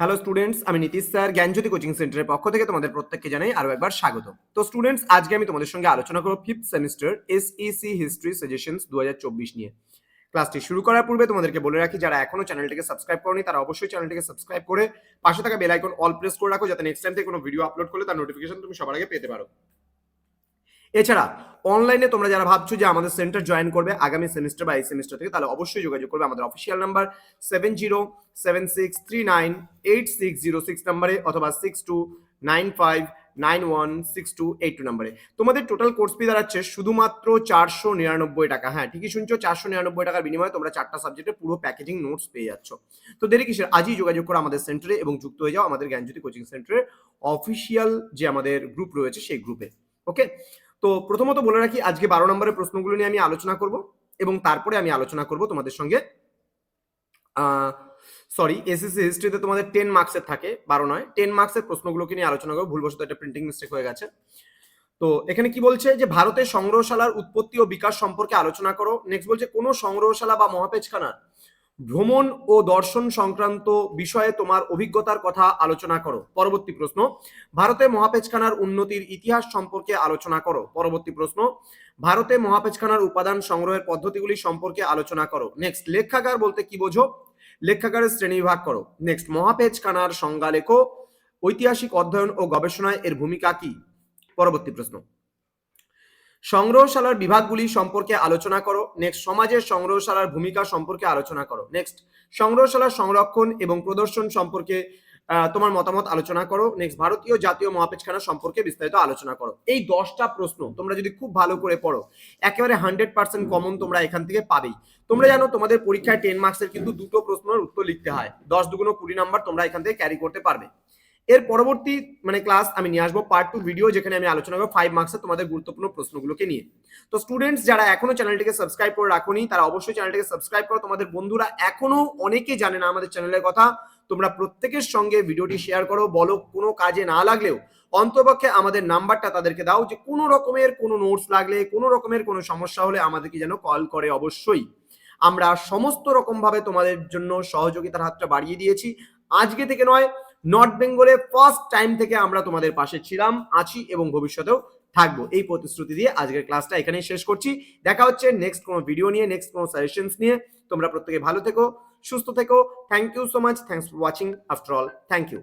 Hello students আমি Nitish sir, জ্ঞানজ্যোতি coaching সেন্টারের পক্ষ থেকে তোমাদের প্রত্যেককে জানাই আরও একবার স্বাগত। তো স্টুডেন্টস আজকে আমি তোমাদের সঙ্গে আলোচনা করব fifth semester SEC history suggestions দু হাজার চব্বিশ নিয়ে। ক্লাসটি শুরু করার পূর্বে তোমাদেরকে বলে রাখি, যারা এখনও চ্যানেলটিকে সাবস্ক্রাইব করনি, তারা অবশ্যই চ্যানেলটিকে সাবস্ক্রাইব করে পাশে থাকা বেল আইকন অল প্রেস করে রাখো, যাতে নেক্সট টাইম থেকে কোনো ভিডিও আপলোড করলে তার নোটিফিকেশন তুমি সবার আগে পেতে পারো। এছাড়া অনলাইনে তোমরা যারা ভাবছ যে আমাদের সেন্টার জয়েন করবে আগামী সেমিস্টার বা এই সেমিস্টার থেকে, তাহলে অবশ্যই যোগাযোগ করবে আমাদের official number seven zero seven six three nine eight six zero six নাম্বারে অথবা six two nine five nine one six two eight two নাম্বারে তোমাদের টোটাল কোর্স ফি দাঁড়াচ্ছে শুধুমাত্র চারশো নিরানব্বই টাকা। হ্যাঁ ঠিকই শুনছো, চারশো নিরানব্বই টাকার বিনিময়ে তোমরা চারটা সাবজেক্টে পুরো প্যাকেজিং নোটস পেয়ে যাচ্ছ। তো দেরি কিসের? আজই যোগাযোগ করো আমাদের সেন্টারে এবং যুক্ত হয়ে যাও আমাদের জ্ঞানজ্যোতি কোচিং সেন্টারের অফিসিয়াল যে আমাদের গ্রুপ রয়েছে সেই গ্রুপে ওকে তো প্রথমত বলে রাখি, আজকে বারো নম্বরের প্রশ্নগুলো নিয়ে আমি আলোচনা করব এবং তারপরে আমি আলোচনা করব তোমাদের সঙ্গে। সরি এসএসসি হিস্ট্রিতে তোমাদের টেন মার্কসের থাকে, বারো নয়। টেন মার্কসের প্রশ্নগুলোকে নিয়ে আলোচনা করব, ভুলবশত একটা প্রিন্টিং মিস্টেক হয়ে গেছে। তো এখানে কি বলছে যে, ভারতের সংগ্রহশালার উৎপত্তি ও বিকাশ সম্পর্কে আলোচনা করো। নেক্সট বলছে, কোন সংগ্রহশালা বা মহাপেজখানার ভ্রমণ ও দর্শন সংক্রান্ত বিষয়ে তোমার অভিজ্ঞতার কথা আলোচনা করো। পরবর্তী প্রশ্ন, ভারতে মহাপেজখানার উন্নতির ইতিহাস সম্পর্কে আলোচনা করো। পরবর্তী প্রশ্ন, ভারতে মহাপেজখানার উপাদান সংগ্রহের পদ্ধতিগুলি সম্পর্কে আলোচনা করো। নেক্সট লেখাগার বলতে কি বোঝো? লেখাগারের শ্রেণীবিভাগ করো। নেক্সট মহাপেজখানার সংজ্ঞা লেখো। ঐতিহাসিক অধ্যয়ন ও গবেষণায় এর ভূমিকা কি? পরবর্তী প্রশ্ন সংগ্রহশালার বিভাগগুলি সম্পর্কে আলোচনা করো। নেক্সট সমাজের সংগ্রহশালার ভূমিকা সম্পর্কে আলোচনা করো। নেক্সট সংগ্রহশালার সংরক্ষণ এবং প্রদর্শন সম্পর্কে তোমার মতামত আলোচনা করো। নেক্সট ভারতীয় জাতীয় মহাপেজখানা সম্পর্কে বিস্তারিত আলোচনা করো। এই দশটা প্রশ্ন তোমরা যদি খুব ভালো করে পড়ো, একেবারে হান্ড্রেড পার্সেন্ট কমন তোমরা এখান থেকে পাবেই। তোমরা জানো তোমাদের পরীক্ষায় টেন মার্কসের কিন্তু দুটো প্রশ্নের উত্তর লিখতে হয়। দশ দুগুণ কুড়ি নাম্বার তোমরা এখান থেকে ক্যারি করতে পারবে। এর পরবর্তী মানে ক্লাস আমি নিয়ে আসব পার্ট টু ভিডিও যেখানে আমি আলোচনা করব ফাইভ মার্কসের তোমাদের গুরুত্বপূর্ণ প্রশ্নগুলোকে নিয়ে। তো স্টুডেন্টস যারা এখনও চ্যানেলটিকে সাবস্ক্রাইব করে রাখোনি, তারা অবশ্যই চ্যানেলটিকে সাবস্ক্রাইব করো। তোমাদের বন্ধুরা এখনও অনেকে জানে না আমাদের চ্যানেলের কথা। তোমরা প্রত্যেকের সঙ্গে ভিডিওটি শেয়ার করো। বলো, কোনো কাজে না লাগলেও অন্তপক্ষে আমাদের নাম্বারটা তাদেরকে দাও যে কোনো রকমের কোনো নোটস লাগলে, কোনো রকমের কোনো সমস্যা হলে আমাদেরকে যেন কল করে অবশ্যই। আমরা সমস্ত রকমভাবে তোমাদের জন্য সহযোগিতার হাতটা বাড়িয়ে দিয়েছি। আজকে থেকে নয় নর্থ বেঙ্গলে ফার্স্ট টাইম থেকে আমরা তোমাদের পাশে ছিলাম, আছি এবং ভবিষ্যতেও থাকব। এই প্রতিশ্রুতি দিয়ে আজকের ক্লাসটা এখানেই শেষ করছি। দেখা হচ্ছে নেক্সট কোনো ভিডিও নিয়ে নেক্সট কোনো সাজেশনস নিয়ে। তোমরা প্রত্যেকে ভালো থেকো, সুস্থ থেকো। Thank you so much thanks for watching after all thank you